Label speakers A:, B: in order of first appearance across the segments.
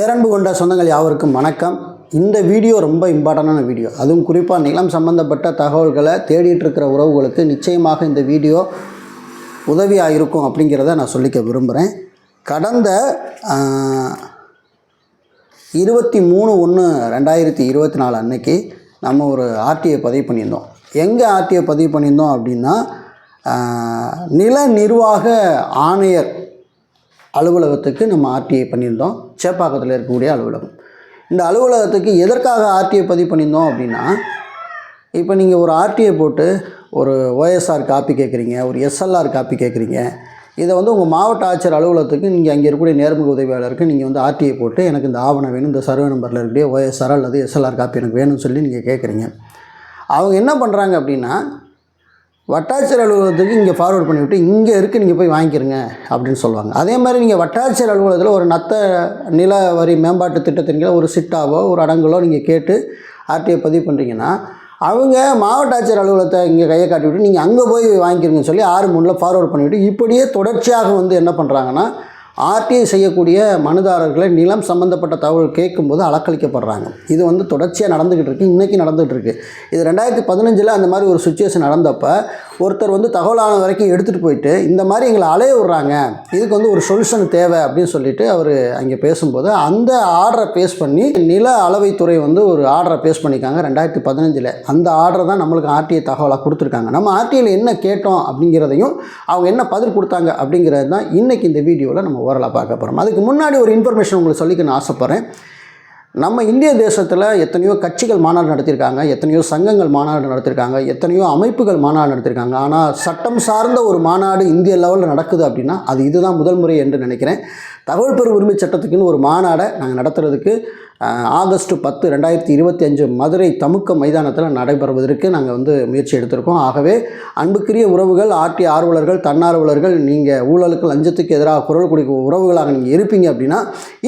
A: பேரன்பு கொண்ட சொந்தங்கள் யாவருக்கும் வணக்கம். இந்த வீடியோ ரொம்ப இம்பார்ட்டண்டான வீடியோ. அதுவும் குறிப்பாக நிலம் சம்பந்தப்பட்ட தகவல்களை தேடிட்டு இருக்கிற உறவுகளுக்கு நிச்சயமாக இந்த வீடியோ உதவியாக இருக்கும் அப்படிங்கிறத நான் சொல்லிக்க விரும்புகிறேன் கடந்த இருபத்தி மூணு ஒன்று ரெண்டாயிரத்தி இருபத்தி நாலு அன்னைக்கு நம்ம ஒரு ஆர்டிஐ பதிவு பண்ணியிருந்தோம். எங்கே ஆர்டிஐ பதிவு பண்ணியிருந்தோம் அப்படின்னா நில நிர்வாக ஆணையர் அலுவலகத்துக்கு நம்ம ஆர்டிஐ பண்ணியிருந்தோம். சேப்பாக்கத்தில் இருக்கக்கூடிய அலுவலகம். இந்த அலுவலகத்துக்கு எதற்காக ஆர்டிஐ பதிவு பண்ணியிருந்தோம் அப்படின்னா இப்போ நீங்கள் ஒரு ஆர்டிஐ போட்டு ஒரு ஓஎஸ்ஆர் காப்பி கேட்குறீங்க ஒரு எஸ்எல்ஆர் காப்பி கேட்குறீங்க இதை வந்து உங்கள் மாவட்ட ஆட்சியர் அலுவலகத்துக்கு நீங்கள் அங்கே இருக்கக்கூடிய நேர்முக உதவியாளருக்கு நீங்கள் வந்து ஆர்டிஐ போட்டு எனக்கு இந்த ஆவணம் வேணும் இந்த சர்வே நம்பரில் இருக்கக்கூடிய ஓஎஸ்ஆர் அல்லது எஸ்எல்ஆர் காப்பி எனக்கு வேணும்னு சொல்லி நீங்கள் கேட்குறீங்க அவங்க என்ன பண்ணுறாங்க அப்படின்னா வட்டாட்சியர் அலுவலகத்துக்கு இங்கே ஃபார்வர்ட் பண்ணிவிட்டு இங்கே இருக்குது நீங்கள் போய் வாங்கிக்கிறங்க அப்படின்னு சொல்லுவாங்க. அதே மாதிரி நீங்கள் வட்டாட்சியர் அலுவலகத்தில் ஒரு நத்த நில வரி மேம்பாட்டு திட்டத்தின் கீழே ஒரு சிட்டாவோ ஒரு அடங்கலோ நீங்கள் கேட்டு ஆர்டிஐ பதிவு பண்ணுறீங்கன்னா அவங்க மாவட்ட ஆட்சியர் அலுவலகத்தை இங்கே கையை காட்டி விட்டு நீங்கள் அங்கே போய் வாங்கிக்கிறீங்கன்னு சொல்லி ஆறு மூணில் ஃபார்வர்ட் பண்ணிவிட்டு இப்படியே தொடர்ச்சியாக வந்து என்ன பண்ணுறாங்கன்னா ஆர்டிஐ செய்யக்கூடிய மனுதாரர்களை நிலம் சம்பந்தப்பட்ட தகவல் கேட்கும்போது அலக்களிக்கப்படுறாங்க இது வந்து தொடர்ச்சியாக நடந்துக்கிட்டு இருக்கு. இன்றைக்கி நடந்துகிட்டுருக்கு இது ரெண்டாயிரத்தி பதினஞ்சில் அந்த மாதிரி ஒரு சுச்சுவேஷன் நடந்தப்போ ஒருத்தர் வந்து தகவலான வரைக்கும் எடுத்துகிட்டு போயிட்டு இந்த மாதிரி எங்களை அலைய விட்றாங்க. இதுக்கு வந்து ஒரு சொல்யூஷன் தேவை அப்படின்னு சொல்லிட்டு அவர் அங்கே பேசும்போது அந்த ஆர்டரை பேஸ் பண்ணி நில அளவைத்துறை வந்து ஒரு ஆர்டரை பேஸ் பண்ணியிருக்காங்க ரெண்டாயிரத்தி பதினஞ்சில். அந்த ஆர்டரை தான் நம்மளுக்கு ஆர்டிஐ தகவலாக கொடுத்துருக்காங்க. நம்ம ஆர்டிஐயில் என்ன கேட்டோம் அப்படிங்கிறதையும் அவங்க என்ன பதில் கொடுத்தாங்க அப்படிங்கிறது தான் இன்றைக்கி இந்த வீடியோவில் நம்ம ஓரலாக பார்க்க போகிறோம் அதுக்கு முன்னாடி ஒரு இன்ஃபர்மேஷன் உங்களுக்கு சொல்லிக்க நான் ஆசைப்பட்றேன். நம்ம இந்திய தேசத்தில் எத்தனையோ கட்சிகள் மாநாடு நடத்தியிருக்காங்க எத்தனையோ சங்கங்கள் மாநாடு நடத்தியிருக்காங்க எத்தனையோ அமைப்புகள் மாநாடு நடத்தியிருக்காங்க. ஆனால் சட்டம் சார்ந்த ஒரு மாநாடு இந்திய லெவலில் நடக்குது அப்படின்னா அது இதுதான் முதல் முறை என்று நினைக்கிறேன். தகவல் பெறும் உரிமை சட்டத்துக்குன்னு ஒரு மாநாடை நாங்கள் நடத்துறதுக்கு ஆகஸ்ட் பத்து ரெண்டாயிரத்தி இருபத்தி அஞ்சு மதுரை தமுக்க மைதானத்தில் நடைபெறுவதற்கு நாங்கள் வந்து முயற்சி எடுத்திருக்கோம். ஆகவே அன்புக்குரிய உறவுகள் ஆர்டி ஆர்வலர்கள் தன்னார்வலர்கள் நீங்கள் ஊழலுக்கு லஞ்சத்துக்கு எதிராக குரல் கொடுக்க உறவுகளாக நீங்கள் இருப்பீங்க அப்படின்னா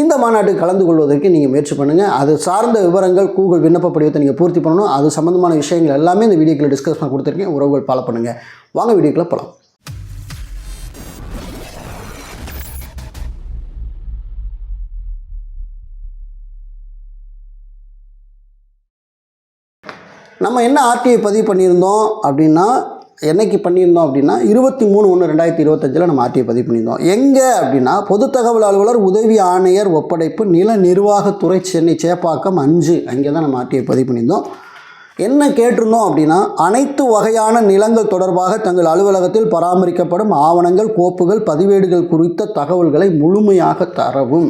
A: இந்த மாநாட்டுக்கு கலந்து கொள்வதற்கு நீங்கள் முயற்சி பண்ணுங்கள் அது சார்ந்த விவரங்கள் கூகுள் விண்ணப்ப படிவத்தை நீங்கள் பூர்த்தி பண்ணணும். அது சம்மந்தமான விஷயங்கள் எல்லாமே இந்த வீடியோக்களை டிஸ்கஸ் பண்ண கொடுத்துருக்கேன். உறவுகள் ஃபாலோ பண்ணுங்கள் வாங்க வீடியோக்களை போகலாம் நம்ம என்ன ஆர்டிஐ பதிவு பண்ணியிருந்தோம் அப்படின்னா என்னைக்கு பண்ணியிருந்தோம் அப்படின்னா இருபத்தி மூணு ஒன்று ரெண்டாயிரத்தி இருபத்தஞ்சில் நம்ம ஆர்டிஐ பதிவு பண்ணியிருந்தோம். எங்கே அப்படின்னா பொது தகவல் அலுவலர் உதவி ஆணையர் ஒப்படைப்பு நில நிர்வாகத்துறை சென்னை சேப்பாக்கம் அஞ்சு அங்கே தான் நம்ம ஆர்டிஐ பதிவு பண்ணியிருந்தோம். என்ன கேட்டிருந்தோம் அப்படின்னா அனைத்து வகையான நிலங்கள் தொடர்பாக தங்கள் அலுவலகத்தில் பராமரிக்கப்படும் ஆவணங்கள் கோப்புகள் பதிவேடுகள் குறித்த தகவல்களை முழுமையாக தரவும்.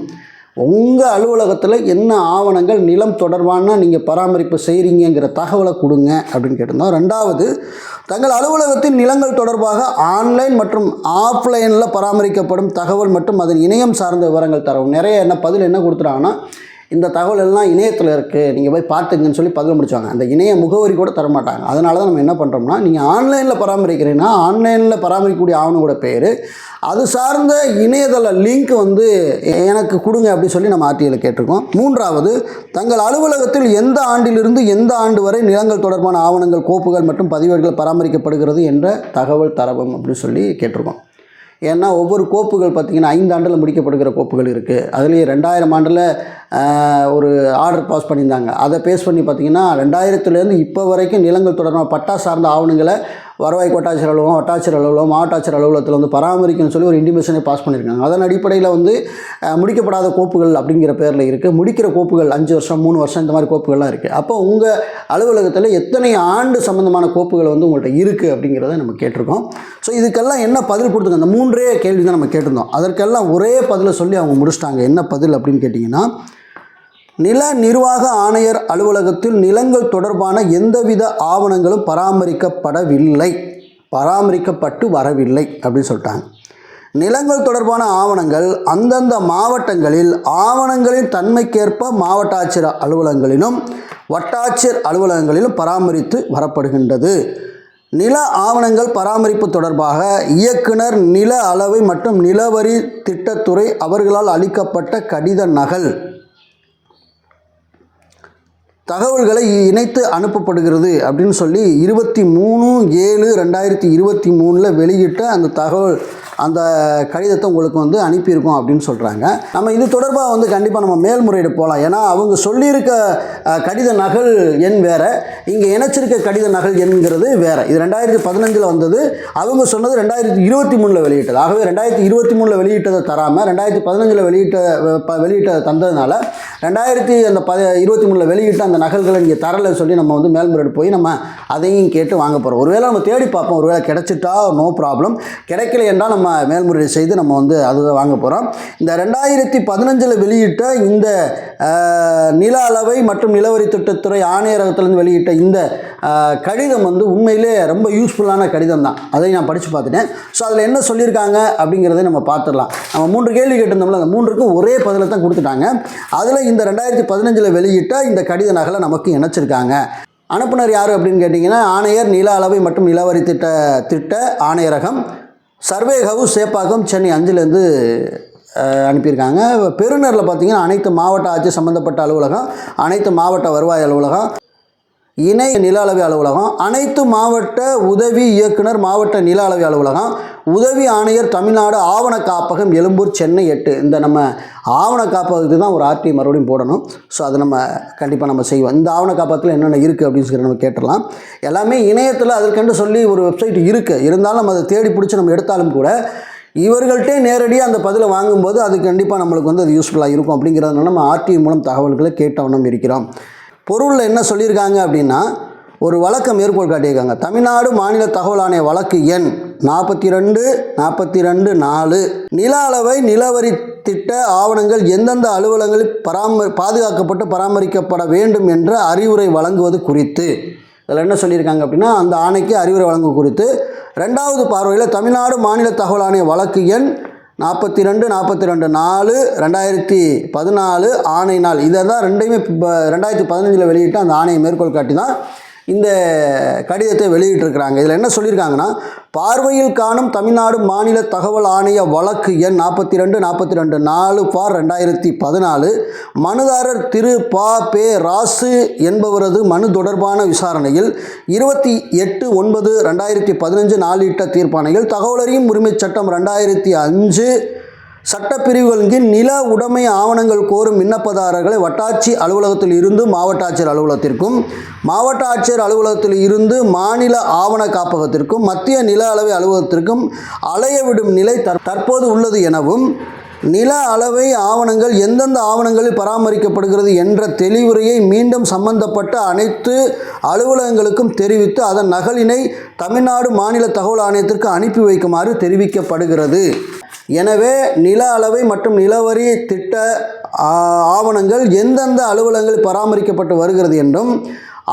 A: உங்கள் அலுவலகத்தில் என்ன ஆவணங்கள் நிலம் தொடர்பான நீங்கள் பராமரிப்பு செய்கிறீங்கிற தகவலை கொடுங்க அப்படின்னு கேட்டிருந்தோம். ரெண்டாவது தங்கள் அலுவலகத்தின் நிலங்கள் தொடர்பாக ஆன்லைன் மற்றும் ஆஃப்லைனில் பராமரிக்கப்படும் தகவல் மற்றும் அதன் இணையம் சார்ந்த விவரங்கள் தரவும். நிறைய என்ன பதில் என்ன கொடுத்துறாங்கன்னா இந்த தகவல் எல்லாம் இணையத்தில் இருக்குது நீங்கள் போய் பார்த்துங்கன்னு சொல்லி பதில் முடிச்சாங்க. அந்த இணைய முகவரி கூட தர மாட்டாங்க அதனால தான் நம்ம என்ன பண்ணுறோம்னா நீங்கள் ஆன்லைனில் பராமரிக்கிறீங்கன்னா ஆன்லைனில் பராமரிக்கக்கூடிய ஆவணங்களோட பேர் அது சார்ந்த இணையதள லிங்க் வந்து எனக்கு கொடுங்க அப்படின்னு சொல்லி நம்ம ஆர்டிஐயில் கேட்டிருக்கோம். மூன்றாவது தங்கள் அலுவலகத்தில் எந்த ஆண்டிலிருந்து எந்த ஆண்டு வரை நிலங்கள் தொடர்பான ஆவணங்கள் கோப்புகள் மற்றும் பதிவேடுகள் பராமரிக்கப்படுகிறது என்ற தகவல் தரவும் அப்படின்னு சொல்லி கேட்டிருக்கோம். ஏன்னா ஒவ்வொரு கோப்புகள் பார்த்திங்கன்னா ஐந்து ஆண்டில் முடிக்கப்படுகிற கோப்புகள் இருக்குது அதுலேயே ரெண்டாயிரம் ஆண்டில் ஒரு ஆர்டர் பாஸ் பண்ணியிருந்தாங்க. அதை பேஸ் பண்ணி பார்த்திங்கன்னா ரெண்டாயிரத்துலேருந்து இப்போ வரைக்கும் நிலங்கள் தொடர்பான பட்டா சார்ந்த ஆவணங்களை வருவாய் கோட்டாட்சியர் அலுவலகம் வட்டாட்சியர் அலுவலகம் மாவட்ட ஆட்சியர் அலுவலகத்தில் வந்து பராமரிக்கணும்னு சொல்லி ஒரு இண்டிமேஷனை பாஸ் பண்ணியிருக்காங்க. அதன் அடிப்படையில் வந்து முடிக்கப்படாத கோப்புகள் அப்படிங்கிற பேரில் இருக்குது முடிக்கிற கோப்புகள் அஞ்சு வருஷம் மூணு வருஷம் இந்த மாதிரி கோப்புகள்லாம் இருக்குது அப்போ உங்கள் அலுவலகத்தில் எத்தனை ஆண்டு சம்மந்தமான கோப்புகள் வந்து உங்கள்கிட்ட இருக்குது அப்படிங்கிறத நம்ம கேட்டிருக்கோம். ஸோ இதுக்கெல்லாம் என்ன பதில் கொடுத்துங்க? அந்த மூன்றே கேள்வி தான் நம்ம கேட்டிருந்தோம். அதற்கெல்லாம் ஒரே பதிலை சொல்லி அவங்க முடிச்சிட்டாங்க. என்ன பதில் அப்படின்னு கேட்டிங்கன்னா நில நிர்வாக ஆணையர் அலுவலகத்தில் நிலங்கள் தொடர்பான எந்தவித ஆவணங்களும் பராமரிக்கப்படவில்லை. பராமரிக்கப்பட்டு வரவில்லை அப்படின்னு சொல்லிட்டாங்க. நிலங்கள் தொடர்பான ஆவணங்கள் அந்தந்த மாவட்டங்களில் ஆவணங்களின் தன்மைக்கேற்ப மாவட்ட ஆட்சியர் அலுவலகங்களிலும் வட்டாட்சியர் அலுவலகங்களிலும் பராமரித்து வரப்படுகின்றது. நில ஆவணங்கள் பராமரிப்பு தொடர்பாக இயக்குனர் நில அளவை மற்றும் நிலவரி திட்டத்துறை அவர்களால் அளிக்கப்பட்ட கடித நகல். தகவல்களை இணைத்து அனுப்பப்படுகிறது அப்படின்னு சொல்லி இருபத்தி மூணு ஏழு ரெண்டாயிரத்தி இருபத்தி மூணில் வெளியிட்ட அந்த தகவல் அந்த கடிதத்தை உங்களுக்கு வந்து அனுப்பியிருக்கோம் அப்படின்னு சொல்கிறாங்க நம்ம இது தொடர்பாக வந்து கண்டிப்பாக நம்ம மேல்முறையீடு போகலாம் ஏன்னா அவங்க சொல்லியிருக்க கடித நகல் எண் வேறு இங்கே இணைச்சிருக்க கடித நகல் எண்கிறது வேறு. இது ரெண்டாயிரத்தி பதினஞ்சில் வந்தது. அவங்க சொன்னது ரெண்டாயிரத்தி இருபத்தி மூணில் வெளியிட்டது. ஆகவே ரெண்டாயிரத்தி இருபத்தி மூணில் வெளியிட்டதை தராமல் ரெண்டாயிரத்தி பதினஞ்சில் வெளியிட்ட ப- வெளியிட்டதை தந்ததுனால ரெண்டாயிரத்தி அந்த ப இருபத்தி மூணில் வெளியிட்ட அந்த நகல்களை இங்கே தரலை சொல்லி நம்ம வந்து மேல்முறையீடு போய் நம்ம அதையும் கேட்டு வாங்க போகிறோம் ஒருவேளை நம்ம தேடி பார்ப்போம். ஒருவேளை கிடைச்சிட்டா நோ ப்ராப்ளம் கிடைக்கல என்றால் நம்ம மேல்முறையீடு செய்து நம்ம வந்து அதுதான் வாங்க போகிறோம் இந்த ரெண்டாயிரத்தி பதினஞ்சில் வெளியிட்ட இந்த நில அளவை மற்றும் நிலவரி திட்டத்துறை ஆணையரகத்திலேருந்து வெளியிட்ட இந்த கடிதம் வந்து உண்மையிலே ரொம்ப யூஸ்ஃபுல்லான கடிதம் தான். அதை நான் படித்து பார்த்துட்டேன். ஸோ அதில் என்ன சொல்லியிருக்காங்க அப்படிங்கிறத நம்ம பார்த்துடலாம். நம்ம மூன்று கேள்வி கேட்டிருந்தோம்ல அந்த மூன்றுக்கும் ஒரே பதிலை தான் கொடுத்துட்டாங்க. அதில் இந்த ரெண்டாயிரத்தி பதினஞ்சில் வெளியிட்ட இந்த கடித நகலை நமக்கு இணைச்சிருக்காங்க. அனுப்புனர் யார் அப்படின்னு கேட்டிங்கன்னா ஆணையர் நில அளவை மற்றும் நிலவரி திட்ட திட்ட ஆணையரகம் சர்வே ஹவுஸ் சேப்பாக்கம் சென்னை அஞ்சுலேருந்து அனுப்பியிருக்காங்க. பெருநரில் பார்த்தீங்கன்னா அனைத்து மாவட்ட ஆட்சி சம்மந்தப்பட்ட அலுவலகம் அனைத்து மாவட்ட வருவாய் அலுவலகம் இணை நில அளவை அலுவலகம் அனைத்து மாவட்ட உதவி இயக்குனர் மாவட்ட நில அளவை அலுவலகம் உதவி ஆணையர் தமிழ்நாடு ஆவண காப்பகம் எழும்பூர் சென்னை எட்டு. இந்த நம்ம ஆவண காப்பகத்துக்கு தான் ஒரு ஆர்டி மறுபடியும் போடணும். ஸோ அதை நம்ம கண்டிப்பாக நம்ம செய்வோம். இந்த ஆவண காப்பகத்தில் என்னென்ன இருக்குது அப்படின்னு சொல்லி நம்ம கேட்டுடலாம். எல்லாமே இணையத்தில் அதற்கென்று சொல்லி ஒரு வெப்சைட் இருக்குது இருந்தாலும் நம்ம அதை தேடி பிடிச்சி நம்ம எடுத்தாலும் கூட இவர்கள்ட்டே நேரடியாக அந்த பதிலை வாங்கும்போது அது கண்டிப்பாக நம்மளுக்கு வந்து அது யூஸ்ஃபுல்லாக இருக்கும். அப்படிங்கிறதுனால நம்ம ஆர்டி மூலம் தகவல்களை கேட்டவண்ணம் இருக்கிறோம். பொருளில் என்ன சொல்லியிருக்காங்க அப்படின்னா ஒரு வழக்கை மேற்கோள் காட்டியிருக்காங்க. தமிழ்நாடு மாநில தகவல் ஆணைய வழக்கு எண் நாற்பத்தி ரெண்டு நாற்பத்தி ரெண்டு நாலு. நில அளவை நிலவரி திட்ட ஆவணங்கள் எந்தெந்த அலுவலகங்களில் பராம பாதுகாக்கப்பட்டு பராமரிக்கப்பட வேண்டும் என்ற அறிவுரை வழங்குவது குறித்து. இதில் என்ன சொல்லியிருக்காங்க அப்படின்னா அந்த ஆணைக்கு அறிவுரை வழங்கும் குறித்து. ரெண்டாவது பார்வையில் தமிழ்நாடு மாநில தகவல் ஆணைய வழக்கு எண் நாற்பத்தி ரெண்டு நாற்பத்தி ரெண்டு நாலு ரெண்டாயிரத்தி பதினாலு ஆணை நாள். இதை தான் ரெண்டையுமே இப்போ ரெண்டாயிரத்தி பதினஞ்சில் வெளியிட்ட அந்த ஆணையை மேற்கோள் காட்டி தான் இந்த கடிதத்தை வெளியிட்டிருக்கிறாங்க. இதில் என்ன சொல்லியிருக்காங்கன்னா பார்வையில் காணும் தமிழ்நாடு மாநில தகவல் ஆணைய வழக்கு எண் நாற்பத்தி ரெண்டு நாற்பத்தி ரெண்டு நாலு பார் ரெண்டாயிரத்தி பதினாலு. மனுதாரர் திரு. பா. பே. ராசு என்பவரது மனு தொடர்பான விசாரணையில் இருபத்தி எட்டு ஒன்பது ரெண்டாயிரத்தி பதினஞ்சு நாளிட்ட தீர்ப்பாணையில் தகவலறியும் உரிமைச் சட்டம் ரெண்டாயிரத்தி அஞ்சு சட்டப்பிரிவுகளின் கீழ் நில உடைமை ஆவணங்கள் கோரும் விண்ணப்பதாரர்களை வட்டாட்சி அலுவலகத்தில் இருந்து மாவட்ட ஆட்சியர் அலுவலகத்திற்கும் மாவட்ட ஆட்சியர் அலுவலகத்தில் இருந்து மாநில ஆவண காப்பகத்திற்கும் மத்திய நில அளவை அலுவலகத்திற்கும் அலைய விடும் நிலை தற்- தற்போது உள்ளது எனவும் நில அளவை ஆவணங்கள் எந்தெந்த ஆவணங்களில் பராமரிக்கப்படுகிறது என்ற தெளிவுரையை மீண்டும் சம்பந்தப்பட்ட அனைத்து அலுவலகங்களுக்கும் தெரிவித்து அதன் நகலினை தமிழ்நாடு மாநில தகவல் ஆணையத்திற்கு அனுப்பி வைக்குமாறு தெரிவிக்கப்படுகிறது. எனவே நில அளவை மற்றும் நிலவரி திட்ட ஆவணங்கள் எந்தெந்த அலுவலகங்களில் பராமரிக்கப்பட்டு வருகிறது என்றும்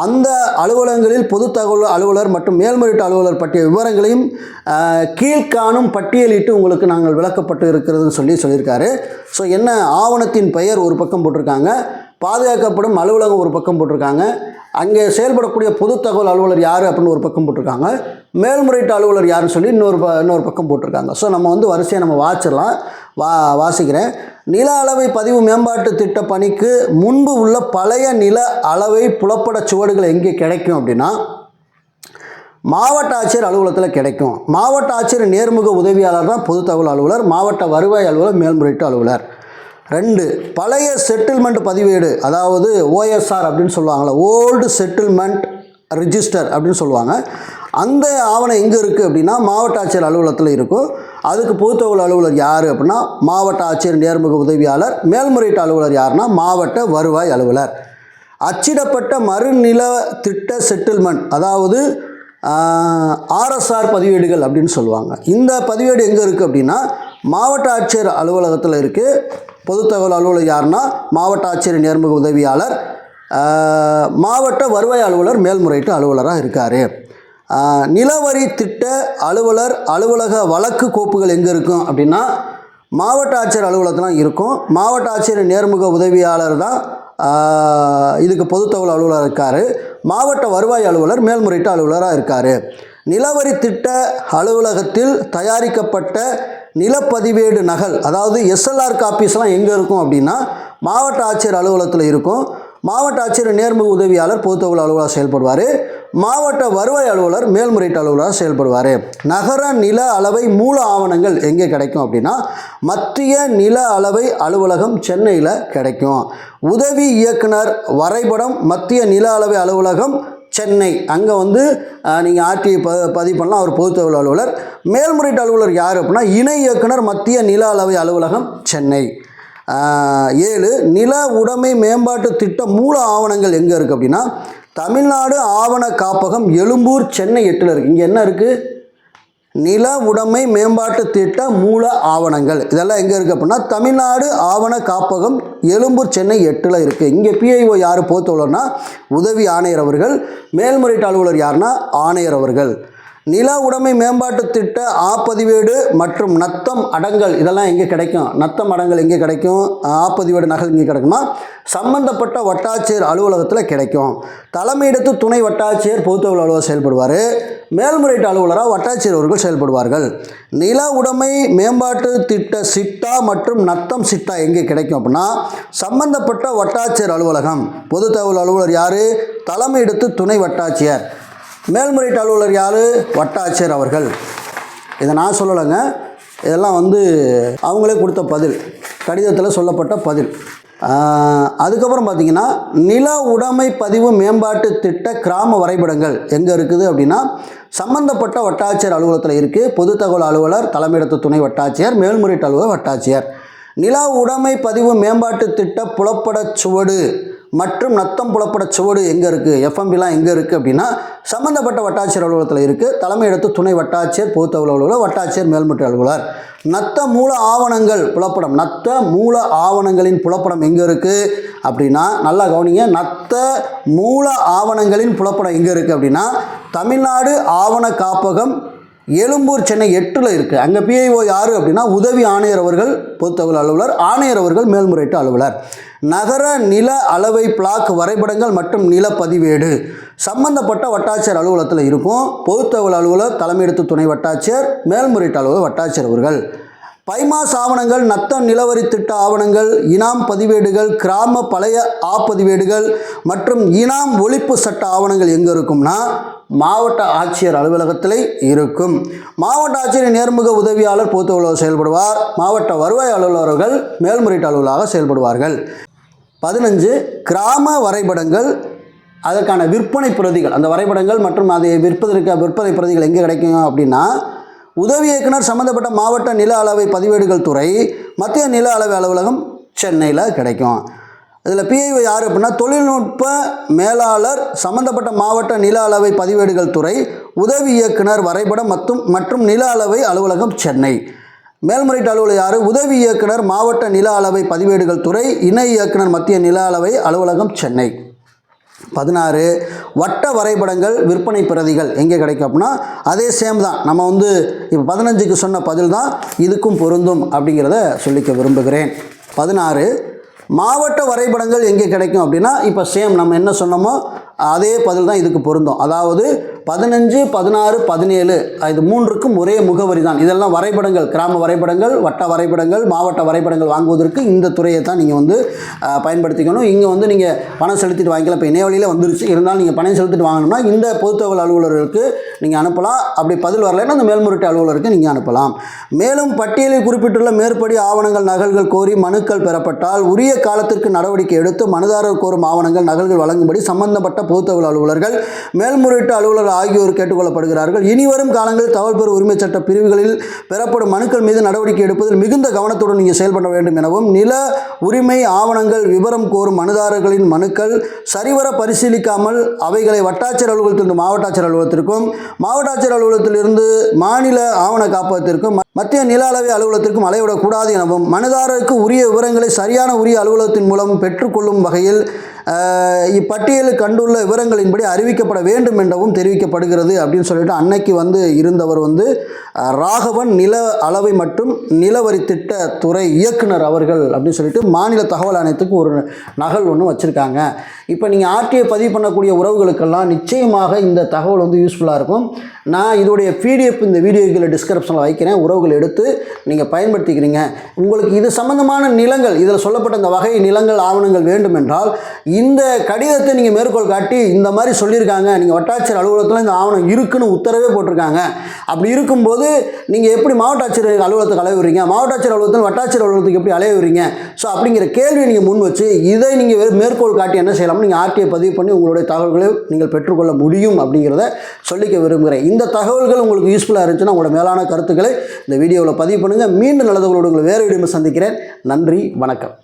A: அந்த அலுவலகங்களில் பொது தகவல் அலுவலர் மற்றும் மேல்முறையீட்டு அலுவலர் பற்றிய விவரங்களையும் கீழ்காணும் பட்டியலிட்டு உங்களுக்கு நாங்கள் விளக்கப்பட்டு இருக்கிறதுன்னு சொல்லி சொல்லியிருக்காரு. ஸோ என்ன ஆவணத்தின் பெயர் ஒரு பக்கம் போட்டிருக்காங்க பாதுகாக்கப்படும் அலுவலகம் ஒரு பக்கம் போட்டிருக்காங்க. அங்கே செயல்படக்கூடிய பொது தகவல் அலுவலர் யார் அப்படின்னு ஒரு பக்கம் போட்டிருக்காங்க. மேல்முறையீட்டு அலுவலர் யாருன்னு சொல்லி இன்னொரு ப இன்னொரு பக்கம் போட்டிருக்காங்க. ஸோ நம்ம வந்து வரிசையாக நம்ம வாச்சிடலாம் வா வாசிக்கிறேன். நில அளவை பதிவு மேம்பாட்டு திட்ட பணிக்கு முன்பு உள்ள பழைய நில அளவை புலப்பட சுவடுகள் எங்கே கிடைக்கும் அப்படின்னா மாவட்ட ஆட்சியர் அலுவலகத்தில் கிடைக்கும். மாவட்ட ஆட்சியர் நேர்முக உதவியாளர் தான் பொது தகவல் அலுவலர். மாவட்ட வருவாய் அலுவலர் மேல்முறையீட்டு அலுவலர். ரெண்டு பழைய செட்டில்மெண்ட் பதிவேடு அதாவது ஓஎஸ்ஆர் அப்படின்னு சொல்லுவாங்கள்ல ஓல்டு செட்டில்மெண்ட் ரிஜிஸ்டர் அப்படின்னு சொல்லுவாங்க. அந்த ஆவணம் எங்கே இருக்குது அப்படின்னா மாவட்ட ஆட்சியர் அலுவலகத்தில் இருக்கும். அதுக்கு பொதுத்தகவல் அலுவலர் யார் அப்படின்னா மாவட்ட ஆட்சியர் நேர்முக உதவியாளர் மேல்முறையீட்டு அலுவலர் யாருன்னா மாவட்ட வருவாய் அலுவலர். அச்சிடப்பட்ட மறுநில திட்ட செட்டில்மெண்ட் அதாவது ஆர்எஸ்ஆர் பதிவேடுகள் அப்படின்னு சொல்லுவாங்க. இந்த பதிவேடு எங்கே இருக்குது அப்படின்னா மாவட்ட ஆட்சியர் அலுவலகத்தில் இருக்குது பொது தகவல் அலுவலர் யாருன்னா மாவட்ட ஆட்சியர் நேர்முக உதவியாளர் மாவட்ட வருவாய் அலுவலர் மேல்முறையீட்டு அலுவலராக இருக்கார். நிலவரி திட்ட அலுவலர் அலுவலக வழக்கு கோப்புகள் எங்கே இருக்கும் அப்படின்னா மாவட்ட ஆட்சியர் அலுவலகத்தில் இருக்கும். மாவட்ட ஆட்சியர் நேர்முக உதவியாளர் தான் இதுக்கு பொதுத்தகவல் அலுவலர் இருக்கார். மாவட்ட வருவாய் அலுவலர் மேல்முறையீட்டு அலுவலராக இருக்கார். நிலவரி திட்ட அலுவலகத்தில் தயாரிக்கப்பட்ட நிலப்பதிவேடு நகல் அதாவது எஸ்எல்ஆர் காப்பீஸ்லாம் எங்கே இருக்கும் அப்படின்னா மாவட்ட ஆட்சியர் அலுவலகத்தில் இருக்கும். மாவட்ட ஆட்சியர் நேர்முக உதவியாளர் பொதுத்தொகுதி தகவல் அலுவலர் செயல்படுவார். மாவட்ட வருவாய் அலுவலர் மேல்முறையீட்டு அலுவலராக செயல்படுவார். நகர நில அளவை மூல ஆவணங்கள் எங்கே கிடைக்கும் அப்படின்னா மத்திய நில அளவை அலுவலகம் சென்னையில் கிடைக்கும். உதவி இயக்குனர் வரைபடம் மத்திய நில அளவை அலுவலகம் சென்னை. அங்கே வந்து நீங்கள் ஆர்டிஐ ப பதிவு பண்ணலாம். அவர் பொதுத்தொழில் அலுவலர். மேல்முறையீட்டு அலுவலர் யார் அப்படின்னா இணை இயக்குனர் மத்திய நில அளவை அலுவலகம் சென்னை. ஏழு நில உடைமை மேம்பாட்டு திட்ட மூல ஆவணங்கள் எங்கே இருக்குது அப்படின்னா தமிழ்நாடு ஆவண காப்பகம் எழும்பூர் சென்னை எட்டில் இருக்குது இங்கே என்ன இருக்குது நில உடைமை மேம்பாட்டு திட்ட மூல ஆவணங்கள். இதெல்லாம் எங்கே இருக்குது அப்படின்னா தமிழ்நாடு ஆவண காப்பகம் எழும்பூர் சென்னை எட்டில் இருக்குது இங்கே பிஐஓ யார் போத்தவலர்னா உதவி ஆணையர் அவர்கள் மேல்முறையீட்டு அலுவலர் யாருன்னா ஆணையர் அவர்கள். நில உடைமை மேம்பாட்டு திட்ட ஆப்பதிவேடு மற்றும் நத்தம் அடங்கல் இதெல்லாம் எங்கே கிடைக்கும்? நத்தம் அடங்கல் எங்கே கிடைக்கும்? ஆப்பதிவேடு நகல் எங்கே கிடைக்குமா? சம்பந்தப்பட்ட வட்டாட்சியர் அலுவலகத்தில் கிடைக்கும். தலைமையிடத்து துணை வட்டாட்சியர் பொதுத்தொழில் அலுவலர் செயல்படுவார். மேல்முறையீட்டு அலுவலராக வட்டாட்சியர் அவர்கள் செயல்படுவார்கள். நில உடைமை மேம்பாட்டு திட்ட சிட்டா மற்றும் நத்தம் சிட்டா எங்கே கிடைக்கும் அப்படின்னா சம்பந்தப்பட்ட வட்டாட்சியர் அலுவலகம். பொது தகவல் அலுவலர் யார்? தலைமையிடத்து துணை வட்டாட்சியர். மேல்முறையீட்டு அலுவலர் யார்? வட்டாட்சியர் அவர்கள். இதை நான் சொல்லலைங்க. இதெல்லாம் வந்து அவங்களே கொடுத்த பதில். கடிதத்தில் சொல்லப்பட்ட பதில். அதுக்கப்புறம் பார்த்தீங்கன்னா நில உடைமை பதிவு மேம்பாட்டு திட்ட கிராம வரைபடங்கள் எங்கே இருக்குது அப்படின்னா சம்பந்தப்பட்ட வட்டாட்சியர் அலுவலகத்தில் இருக்குது பொது தகவல் அலுவலர் தலைமையிடத்து துணை வட்டாட்சியர் மேல்முறையீட்டு அலுவலர் வட்டாட்சியர். நில உடைமை பதிவு மேம்பாட்டு திட்ட புலப்படச் சுவடு மற்றும் நத்தம் புலப்பட சுவடு எங்கே இருக்குது எஃப்எம்பிலாம் எங்கே இருக்குது அப்படின்னா சம்மந்தப்பட்ட வட்டாட்சியர் அலுவலகத்தில் இருக்குது தலைமையிடத்து துணை வட்டாட்சியர் பொதுத்தகவல் அலுவலர் வட்டாட்சியர் மேல்முறை அலுவலர். நத்த மூல ஆவணங்கள் புலப்படம். நத்த மூல ஆவணங்களின் புலப்படம் எங்கே இருக்குது அப்படின்னா நல்லா கவனிங்க. நத்த மூல ஆவணங்களின் புலப்படம் எங்கே இருக்குது அப்படின்னா தமிழ்நாடு ஆவண காப்பகம் எழும்பூர் சென்னை எட்டில் இருக்குது அங்கே பிஐஓ யார் அப்படின்னா உதவி ஆணையர் அவர்கள் பொதுத்தகவல் அலுவலர் ஆணையர் அவர்கள் மேல்முறையீட்டு அலுவலர். நகர நில அளவை பிளாக் வரைபடங்கள் மற்றும் நில பதிவேடு சம்பந்தப்பட்ட வட்டாட்சியர் அலுவலகத்தில் இருக்கும். பொதுத்தகவல் அலுவலர் தலைமையெடுத்து துணை வட்டாட்சியர் மேல்முறையீட்டு அலுவலர் வட்டாட்சியர் அவர்கள். பைமாஸ் ஆவணங்கள் நத்தம் நிலவரி திட்ட ஆவணங்கள் இனாம் பதிவேடுகள் கிராம பழைய ஆப்பதிவேடுகள் மற்றும் இனாம் ஒழிப்பு சட்ட ஆவணங்கள் எங்கே இருக்கும்னா மாவட்ட ஆட்சியர் அலுவலகத்தில் இருக்கும். மாவட்ட ஆட்சியர் நேர்முக உதவியாளர் பொது செயல்படுவார். மாவட்ட வருவாய் அலுவலர்கள் மேல்முறையீட்டு அலுவலராக செயல்படுவார்கள். பதினஞ்சு கிராம வரைபடங்கள் அதற்கான விற்பனை பிரதிகள். அந்த வரைபடங்கள் மற்றும் அதை விற்பதற்கு விற்பனை பிரதிகள் எங்கே கிடைக்கும் அப்படின்னா உதவி இயக்குனர் சம்மந்தப்பட்ட மாவட்ட நில அளவை பதிவேடுகள் துறை மத்திய நில அளவை அலுவலகம் சென்னையில் கிடைக்கும். இதில் பிஐஓ யார் அப்படின்னா தொழில்நுட்ப மேலாளர் சம்மந்தப்பட்ட மாவட்ட நில அளவை பதிவேடுகள் துறை உதவி இயக்குனர் வரைபடம் மற்றும் மற்றும் நில அளவை அலுவலகம் சென்னை. மேல்முறையீட்டு அலுவலர் உதவி இயக்குனர் மாவட்ட நில அளவை பதிவேடுகள் துறை இணை இயக்குனர் மத்திய நில அளவை அலுவலகம் சென்னை. பதினாறு வட்ட வரைபடங்கள் விற்பனை பிரதிகள் எங்கே கிடைக்கும் அப்படின்னா அதே சேம் தான். நம்ம வந்து இப்போ பதினஞ்சுக்கு சொன்ன பதில் தான் இதுக்கும் பொருந்தும் அப்படிங்கிறத சொல்லிக்க விரும்புகிறேன். பதினாறு மாவட்ட வரைபடங்கள் எங்கே கிடைக்கும் அப்படின்னா இப்போ சேம் நம்ம என்ன சொன்னோமோ அதே பதில் தான் இதுக்கு பொருந்தும். அதாவது பதினஞ்சு பதினாறு பதினேழு இது மூன்றுக்கும் ஒரே முகவரி தான். இதெல்லாம் வரைபடங்கள் கிராம வரைபடங்கள் வட்ட வரைபடங்கள் மாவட்ட வரைபடங்கள் வாங்குவதற்கு இந்த துறையை தான் நீங்கள் வந்து பயன்படுத்திக்கணும். இங்கே வந்து நீங்கள் பணம் செலுத்திட்டு வாங்கிக்கலாம். இப்போ இணையவழியில் வந்துருச்சு. இருந்தாலும் நீங்கள் பணம் செலுத்திட்டு வாங்கணும்னா இந்த பொதுத்தகவல் அலுவலருக்கு நீங்கள் அனுப்பலாம். அப்படி பதில் வரலைன்னா அந்த மேல்முறையீட்டு அலுவலருக்கு நீங்கள் அனுப்பலாம். மேலும் பட்டியலில் குறிப்பிட்டுள்ள மேற்படி ஆவணங்கள் நகல்கள் கோரி மனுக்கள் பெறப்பட்டால் உரிய காலத்திற்கு நடவடிக்கை எடுத்து மனுதாரர் கோரும் ஆவணங்கள் நகல்கள் வழங்கும்படி சம்பந்தப்பட்ட பொதுத்தகவல் அலுவலர்கள் மேல்முறையீட்டு அலுவலர் ஆகியோர் கேட்டுக்கொள்ளப்படுகிறார்கள். இனிவரும் காலங்களில் தகவல் பெறும் உரிமை சட்ட பிரிவுகளில் பெறப்படும் மனுக்கள் மீது நடவடிக்கை எடுப்பதில் மிகுந்த கவனத்துடன் நீங்கள் செயல்பட வேண்டும் எனவும் நில உரிமை ஆவணங்கள் விவரம் கோரும் மனுதாரர்களின் மனுக்கள் சரிவர பரிசீலிக்காமல் அவைகளை வட்டாட்சியர் அலுவலகத்திலிருந்து மாவட்ட ஆட்சியர் அலுவலகத்திற்கும் மாவட்ட ஆட்சியர் அலுவலகத்திலிருந்து மாநில ஆவண காப்பகத்திற்கும் மத்திய நில அளவை அலுவலகத்திற்கும் அலைவிடக்கூடாது எனவும் மனுதாரருக்கு உரிய விவரங்களை சரியான உரிய அலுவலகத்தின் மூலம் பெற்றுக்கொள்ளும் வகையில் இப்பட்டியலில் கண்டுள்ள விவரங்களின்படி அறிவிக்கப்பட வேண்டும் என்றவும் தெரிவிக்கப்படுகிறது அப்படின்னு சொல்லிட்டு அன்னைக்கு வந்து இருந்தவர் வந்து ராகவன் நில அளவை மற்றும் நிலவரி திட்ட துறை இயக்குனர் அவர்கள் அப்படின்னு சொல்லிட்டு மாநில தகவல் ஆணையத்துக்கு ஒரு நகல் ஒன்று வச்சுருக்காங்க. இப்போ நீங்கள் ஆர்டிஐ பதிவு பண்ணக்கூடிய உறவுகளுக்கெல்லாம் நிச்சயமாக இந்த தகவல் வந்து யூஸ்ஃபுல்லாக இருக்கும். நான் இதோடைய பிடிஎஃப் இந்த வீடியோக்கில் டிஸ்கிரிப்ஷனில் வைக்கிறேன். உறவுகள் எடுத்து நீங்கள் பயன்படுத்திக்கிறீங்க. உங்களுக்கு இது சம்பந்தமான நிலங்கள் இதில் சொல்லப்பட்ட இந்த வகை நிலங்கள் ஆவணங்கள் வேண்டும் என்றால் இந்த கடிதத்தை நீங்கள் மேற்கோள் காட்டி இந்த மாதிரி சொல்லியிருக்காங்க நீங்கள் வட்டாட்சியர் அலுவலகத்தில் இந்த ஆவணம் இருக்குன்னு உத்தரவே போட்டிருக்காங்க. அப்படி இருக்கும்போது நீங்கள் எப்படி மாவட்ட ஆட்சியர் அலுவலகத்துக்கு அலைவுறீங்க மாவட்ட ஆட்சியர் அலுவலகத்தில் வட்டாட்சியர் அலுவலகத்துக்கு எப்படி அலைவுறீங்க ஸோ அப்படிங்கிற கேள்வியை நீங்கள் முன் வச்சு இதை நீங்கள் வெறும் மேற்கோள் காட்டி என்ன செய்யலாம் நீங்கள் ஆர்டிஐ பதிவு பண்ணி உங்களுடைய தகவல்களை நீங்கள் பெற்றுக்கொள்ள முடியும் அப்படிங்கிறத சொல்லிக்க விரும்புகிறேன். இந்த தகவல்கள் உங்களுக்கு யூஸ்ஃபுல்லாக இருந்துச்சுன்னா உங்களோட மேலான கருத்துக்களை இந்த வீடியோவில் பதிவு பண்ணுங்கள் மீண்டும் நல்லதவர்களோடு உங்களை வேறு வீடியோ சந்திக்கிறேன். நன்றி வணக்கம்.